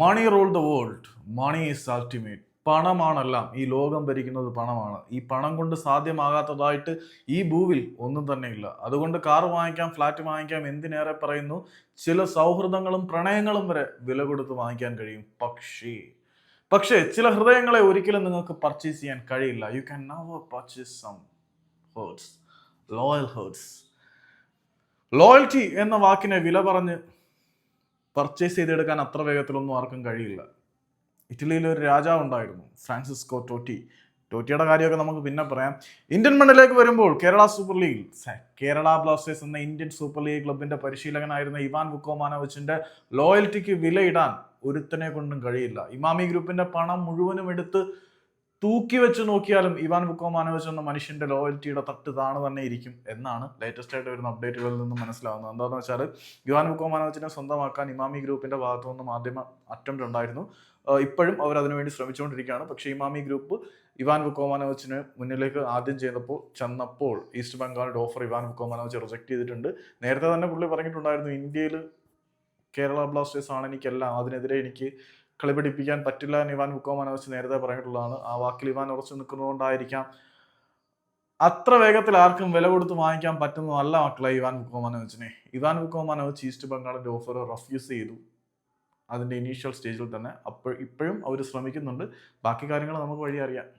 Money rule the world money is ultimate പണമാണെല്ലാം. ഈ ലോകം ഭരിക്കുന്നത് പണമാണ്. ഈ പണം കൊണ്ട് സാധ്യമാകാത്തതായിട്ട് ഈ ഭൂവിൽ ഒന്നും തന്നെ ഇല്ല അതുകൊണ്ട് കാർ വാങ്ങിക്കാം ഫ്ലാറ്റ് വാങ്ങിക്കാം എന്തിനേറെ പറയുന്നു? ചില സൗഹൃദങ്ങളും പ്രണയങ്ങളും വരെ വില കൊടുത്ത് വാങ്ങിക്കാൻ കഴിയും. പക്ഷേ പക്ഷേ ചില ഹൃദയങ്ങളെ ഒരിക്കലും നിങ്ങൾക്ക് പർച്ചേസ് ചെയ്യാൻ കഴിയില്ല. You can never purchase some hearts loyal hearts loyalty എന്ന വാക്കിനെ വില പറഞ്ഞ് പർച്ചേസ് ചെയ്തെടുക്കാൻ അത്ര വേഗത്തിലൊന്നും ആർക്കും കഴിയില്ല. ഇറ്റലിയിൽ ഒരു രാജാവ് ഉണ്ടായിരുന്നു ഫ്രാൻസിസ്കോ ടോറ്റി. ടോറ്റിയുടെ കാര്യമൊക്കെ നമുക്ക് പിന്നെ പറയാം. ഇന്ത്യൻ മണ്ണിലേക്ക് വരുമ്പോൾ കേരള സൂപ്പർ ലീഗിൽ കേരള ബ്ലാസ്റ്റേഴ്സ് എന്ന ഇന്ത്യൻ സൂപ്പർ ലീഗ് ക്ലബിന്റെ പരിശീലകനായിരുന്ന ഇവാൻ ബുക്കോമാനോവിച്ചിന്റെ ലോയൽറ്റിക്ക് വിലയിടാൻ ഒരുത്തനെ കൊണ്ടും കഴിയില്ല. ഇമാമി ഗ്രൂപ്പിന്റെ പണം മുഴുവനും എടുത്ത് തൂക്കി വെച്ച് നോക്കിയാലും ഇവാൻ ബുക്കോമാനോവിച്ച് എന്ന മനുഷ്യന്റെ ലോയൽറ്റിയുടെ തട്ട് താണ് തന്നെ ഇരിക്കും എന്നാണ് ലേറ്റസ്റ്റ് ആയിട്ട് വരുന്ന അപ്ഡേറ്റുകളിൽ നിന്ന് മനസ്സിലാവുന്നത്. എന്താണെന്ന് വെച്ചാൽ ഇവാൻ ബുക്കോമാനോവിച്ചിനെ സ്വന്തമാക്കാൻ ഇമാമി ഗ്രൂപ്പിന്റെ ഭാഗത്തു നിന്ന് മാധ്യമ അറ്റംപ്റ്റ് ഉണ്ടായിരുന്നു. ഇപ്പോഴും അവർ അതിനുവേണ്ടി ശ്രമിച്ചുകൊണ്ടിരിക്കുകയാണ്. പക്ഷേ ഇമാമി ഗ്രൂപ്പ് ഇവാൻ വുക്കോമാനോവിച്ചിന് മുന്നിലേക്ക് ആദ്യം ചെയ്തപ്പോൾ ചെന്നപ്പോൾ ഈസ്റ്റ് ബംഗാളിന്റെ ഓഫർ ഇവാൻ വുക്കോമാനോവിച്ച് റിജക്ട് ചെയ്തിട്ടുണ്ട്. നേരത്തെ തന്നെ പുള്ളി പറഞ്ഞിട്ടുണ്ടായിരുന്നു ഇന്ത്യയിൽ കേരള ബ്ലാസ്റ്റേഴ്സ് ആണ് എനിക്കെല്ലാം. അതിനെതിരെ എനിക്ക് കളി പിടിപ്പിക്കാൻ പറ്റില്ല എന്ന് ഇവാൻ വുക്കോമാനോവിച്ച് നേരത്തെ പറഞ്ഞിട്ടുള്ളതാണ്. ആ വാക്കിൽ ഇവാൻ ഉറച്ചു നിൽക്കുന്നതുകൊണ്ടായിരിക്കാം. അത്ര വേഗത്തിൽ ആർക്കും വില കൊടുത്ത് വാങ്ങിക്കാൻ പറ്റുന്നതല്ല മക്കളെ ഇവാൻ ബുക്കോമാനോവിച്ചിനെ ഇവാൻ ബുക്കോമാനോവിച്ച് ഈസ്റ്റ് ബംഗാളിന്റെ ഓഫർ റഫ്യൂസ് ചെയ്തു. അതിന്റെ ഇനീഷ്യൽ സ്റ്റേജിൽ തന്നെ അപ്പോൾ ഇപ്പോഴും അവർ ശ്രമിക്കുന്നുണ്ട്. ബാക്കി കാര്യങ്ങൾ നമുക്ക് വഴി അറിയാം.